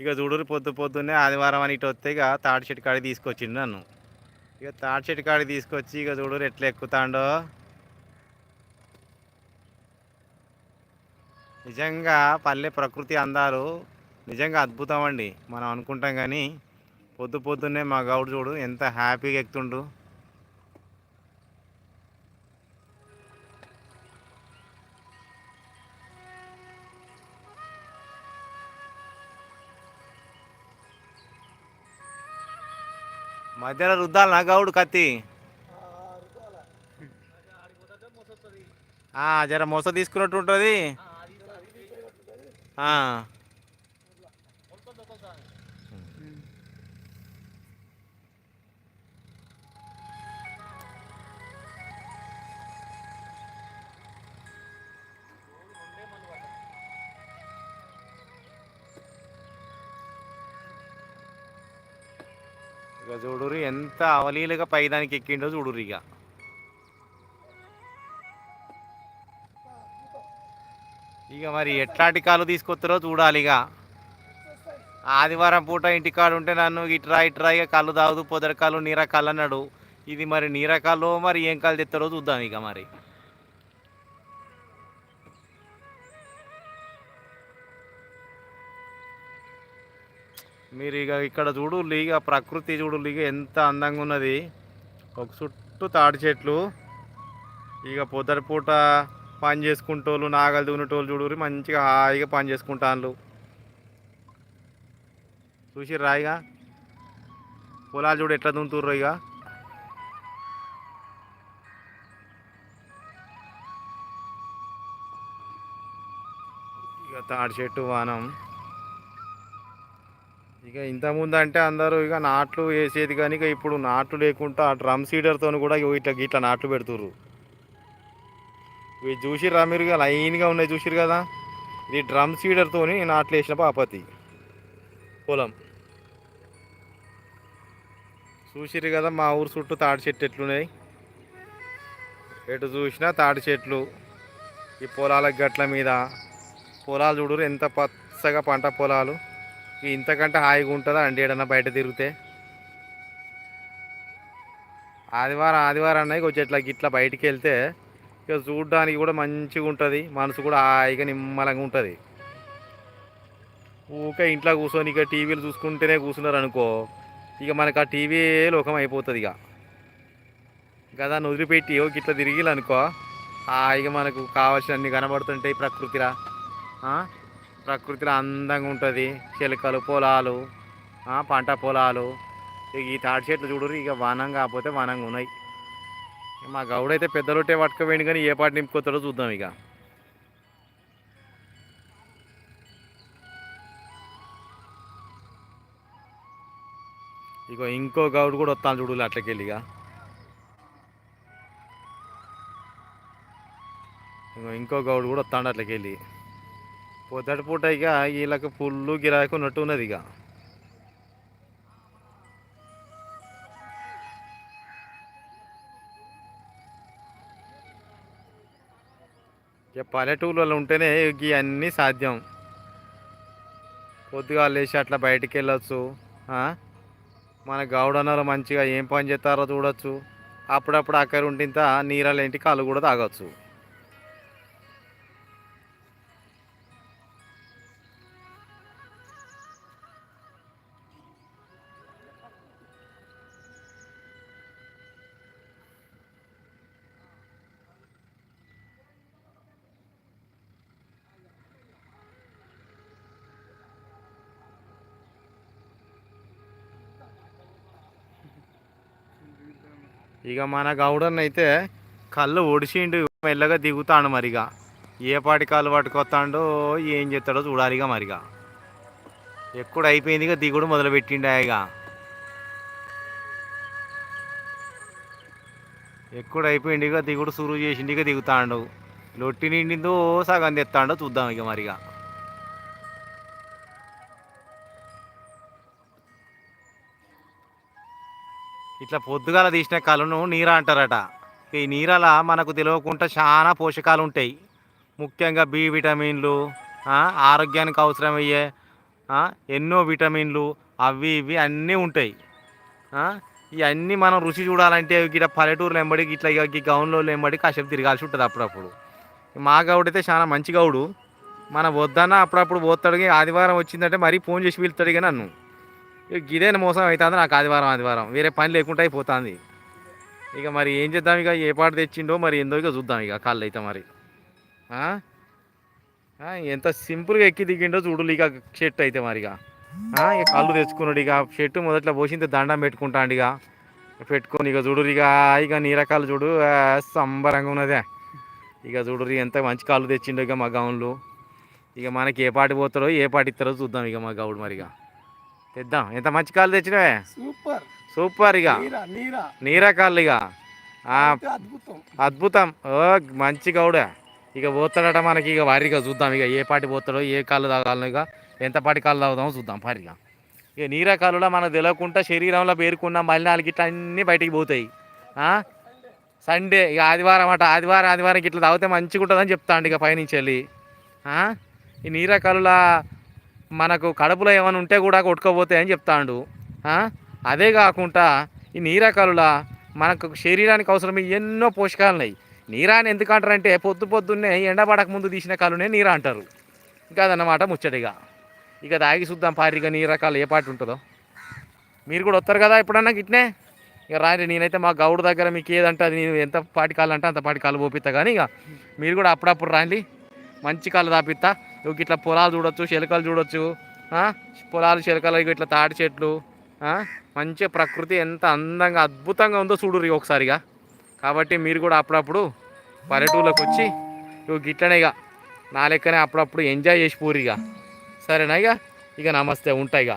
ఇక చూడరు పొద్దు పొద్దున్నే ఆదివారం అని ఇటు వస్తే ఇక తాడి చెట్టు కాడికి తీసుకొచ్చిండు నన్ను. ఇక తాడి చెట్టు కాడికి తీసుకొచ్చి ఇక చూడరు ఎట్లా ఎక్కుతాండో. నిజంగా పల్లె ప్రకృతి అందాలు నిజంగా అద్భుతం అండి. మనం అనుకుంటాం కానీ పొద్దు పొద్దున్నే మా గౌడు చూడు ఎంత హ్యాపీగా ఎక్కుతుండు. మధ్యలో రుద్దాలి నా గౌడు కత్తి. జర మొస తీసుకున్నట్టు ఉంటుంది. ఇక చూడురు ఎంత అవలీలుగా పైదానికి ఎక్కిండో చూడురు ఇక ఇక మరి ఎట్లాంటి కాలు తీసుకొస్తారో చూడాలి ఇక ఆదివారం పూట ఇంటికాడు ఉంటే నన్ను ఇట్రా ఇట్రా ఇక కళ్ళు తాగుతూ పొదరకాలు నీరకాలు అన్నాడు. ఇది మరి నీరకాలు మరి ఏం కాలు తెస్తారో చూద్దాం ఇక మరి. మీరు ఇక ఇక్కడ చూడు ఇక ప్రకృతి చూడు ఇక ఎంత అందంగా ఉన్నది. ఒక చుట్టూ తాడి చెట్లు. ఇక పొద్దుటిపూట పని చేసుకుంటోళ్ళు నాగలు దున్నేటోళ్ళు చూడు మంచిగా హాయిగా పని చేసుకుంటాను చూసి రాయిగా పొలాలు చూడు ఎట్లా దున్నుతుర్రో ఇక? ఇక తాడి చెట్టు వానం. ఇక ఇంతకుముందు అంటే అందరూ ఇక నాట్లు వేసేది కానీ ఇక ఇప్పుడు నాట్లు లేకుండా ఆ డ్రమ్ సీడర్తో కూడా ఇట్లా ఇట్లా నాట్లు పెడుతుర్రు. ఇవి చూసిర్రా మీరు ఇక లైన్గా ఉన్నాయి చూసిరు కదా? ఇది డ్రమ్ సీడర్తో నాట్లు వేసిన పాపతి పొలం. చూసిరు కదా మా ఊరు చుట్టూ తాడి చెట్లు ఎట్లున్నాయి? ఎటు చూసినా తాడి చెట్లు. ఈ పొలాల గట్ల మీద. పొలాలు చూడరు ఎంత పచ్చగా పంట పొలాలు. ఇంతకంటే హాయిగా ఉంటుందా అండి ఏడన్నా బయట తిరిగితే? ఆదివారం ఆదివారం అన్న కొంచెం ఇట్లా గిట్లా బయటికి వెళ్తే ఇక చూడడానికి కూడా మంచిగా ఉంటుంది మనసు కూడా హాయిగా నిమ్మలంగా ఉంటుంది. ఊకే ఇంట్లో కూర్చొని ఇక టీవీలు చూసుకుంటేనే కూర్చున్నారు అనుకో ఇక మనకు ఆ టీవీ లోకం అయిపోతుంది ఇక. కదా వదిలిపెట్టి ఓ గిట్లా తిరిగిలు అనుకో హాయిగా మనకు కావాల్సినన్ని కనబడుతుంటాయి ప్రకృతిరా. ప్రకృతిలో అందంగా ఉంటుంది. చిలకలు పొలాలు పంట పొలాలు. ఇక ఈ తాటి చెట్లు చూడరు ఇక వనం కాకపోతే వనంగా ఉన్నాయి. మా గౌడైతే పెద్ద రొట్టె పట్టుకుపోయింది కానీ ఏ పాట నింపుకొస్తాడో చూద్దాం ఇక. ఇక ఇంకో గౌడు కూడా వస్తాను చూడు అట్లకెళ్ళి ఇక. ఇంకో గౌడు కూడా వస్తాడు అట్లకెళ్ళి. పొద్దటి పూట ఇక వీళ్ళకి ఫుల్లు గిరాకు ఉన్నట్టు ఉన్నది ఇక. ఇక పల్లెటూళ్ళలో ఉంటేనే ఇవన్నీ సాధ్యం. పొద్దుగా లేచి అట్లా బయటికి వెళ్ళొచ్చు మన గౌడన్నారు మంచిగా ఏం పని చేస్తారో చూడొచ్చు. అప్పుడప్పుడు అక్కడ ఉంటింత నీళ్ళ ఇంటి కళ్ళు కూడా తాగొచ్చు. ఇక మన గౌడన్ అయితే కళ్ళు ఒడిసిండు మెల్లగా దిగుతాడు మరిగా. ఏ పాటి కాళ్ళు పట్టుకొస్తాడో ఏం చేస్తాడో చూడాలిగా మరిగా. ఎప్పుడు అయిపోయింది ఇక దిగుడు మొదలుపెట్టిండు ఇక. ఎప్పుడు అయిపోయింది ఇక దిగుడు సురువు చేసిండు ఇక దిగుతాడు. లొట్టి నిండిందో సగం తెస్తాడో చూద్దాం ఇక మరిగా. ఇట్లా పొద్దుగాల తీసిన కళ్ళను నీర అంటారట. ఈ నీరల మనకు తెలియకుండా చాలా పోషకాలు ఉంటాయి. ముఖ్యంగా బి విటమిన్లు ఆరోగ్యానికి అవసరమయ్యే ఎన్నో విటమిన్లు అవి ఇవి అన్నీ ఉంటాయి. ఇవన్నీ మనం రుచి చూడాలంటే గిట్ల పల్లెటూరులో వెంబడి ఇట్లా ఇక ఈ గౌన్లో వెంబడి కాసేపు తిరగాల్సి ఉంటుంది అప్పుడప్పుడు. మా గౌడు అయితే చాలా మంచి గౌడు. మన వద్దన్న అప్పుడప్పుడు పోతాడు ఆదివారం వచ్చిందంటే మరీ ఫోన్ చేసి పిలుతాడు ఇక నన్ను. ఇక ఇదేనా మోసం అవుతుంది నాకు ఆదివారం ఆదివారం. వేరే పని లేకుండా అయిపోతుంది. ఇక మరి ఏం చేద్దాం ఇక? ఏ పాట తెచ్చిండో మరి ఏందో ఇక చూద్దాం ఇక కాళ్ళు అయితే మరి. ఎంత సింపుల్గా ఎక్కి దిగిండో చూడు ఇక షర్ట్ అయితే మరి ఇక. ఇక కళ్ళు తెచ్చుకున్నాడు ఇక. షర్ట్ మొదట్లో పోసింది దండం పెట్టుకుంటాడు ఇక. పెట్టుకొని ఇక చూడు ఇక ఇక నీ రకాలు చూడు. సంబరంగా ఉన్నదే. ఇక చూడు ఎంత మంచి కాళ్ళు తెచ్చిండో ఇక మా గౌన్లు. ఇక మనకి ఏ పాటి పోతారో ఏ పాటి ఇస్తారో చూద్దాం ఇక మా గౌడు మరి ఇక. తెద్దాం. ఎంత మంచి కాళ్ళు తెచ్చినవే? సూపర్. సూపర్ ఇక. నీరా కాళ్ళు ఇక. అద్భుతం. అద్భుతం. ఓ మంచి గౌడే. ఇక పోతాడట మనకి ఇక వారిగా చూద్దాం ఇక. ఏ పాటి పోతాడో ఏ కాళ్ళు తాగాలను ఇక. ఎంత పాటి కాళ్ళు తాగుదామో చూద్దాం. పారిగా ఇక. నీరా కాళ్ళలో మనకు తెలియకుండా శరీరంలో పేరుకున్న మలినాలు గిట్ల అన్నీ బయటికి పోతాయి? సండే ఇక ఆదివారం అట. ఆదివారం ఆదివారం ఇట్లా తాగితే మంచిగా ఉంటుందని చెప్తాండు ఇక పైనుంచి వెళ్ళి? ఈ నీరా కాళ్ళలో మనకు కడుపులో ఏమైనా ఉంటే కూడా కొట్టుకోపోతాయి అని చెప్తాండు. అదే కాకుండా ఈ నీరకాలులా మనకు శరీరానికి అవసరమయ్యే ఎన్నో పోషకాలు ఉన్నాయి నీరాని ఎందుకు అంటారంటే పొద్దు పొద్దున్నే ఎండబడక ముందు తీసిన కాలునే నీరా అంటారు. ఇంకా అదన్నమాట ముచ్చటిగా. ఇక తాగి చూద్దాం పారిగా నీరకాలు ఏ పాటి ఉంటుందో. మీరు కూడా వస్తారు కదా ఎప్పుడన్నా గిట్నే? ఇక రాని నేనైతే మా గౌడు దగ్గర మీకు ఏదంటే అది నేను ఎంత పాటి కాలు అంత పాటి కాలు పోపిస్తా కానీ ఇక మీరు కూడా అప్పుడప్పుడు రాండి. మంచి కాళ్ళు తాపిస్తా ఇక ఇట్లా పొలాలు చూడొచ్చు చిలకలు చూడొచ్చు. పొలాలు చిలకలు ఇక ఇట్లా తాటి చెట్లు. మంచి ప్రకృతి ఎంత అందంగా అద్భుతంగా ఉందో చూడుర్రి ఒకసారిగా కాబట్టి మీరు కూడా అప్పుడప్పుడు పల్లెటూర్లోకి వచ్చి ఇవి గిట్లనే ఇక నా లెక్కనే అప్పుడప్పుడు ఎంజాయ్ చేసి పోరు ఇక సరేనా ఇక ఇక నమస్తే ఉంటాయి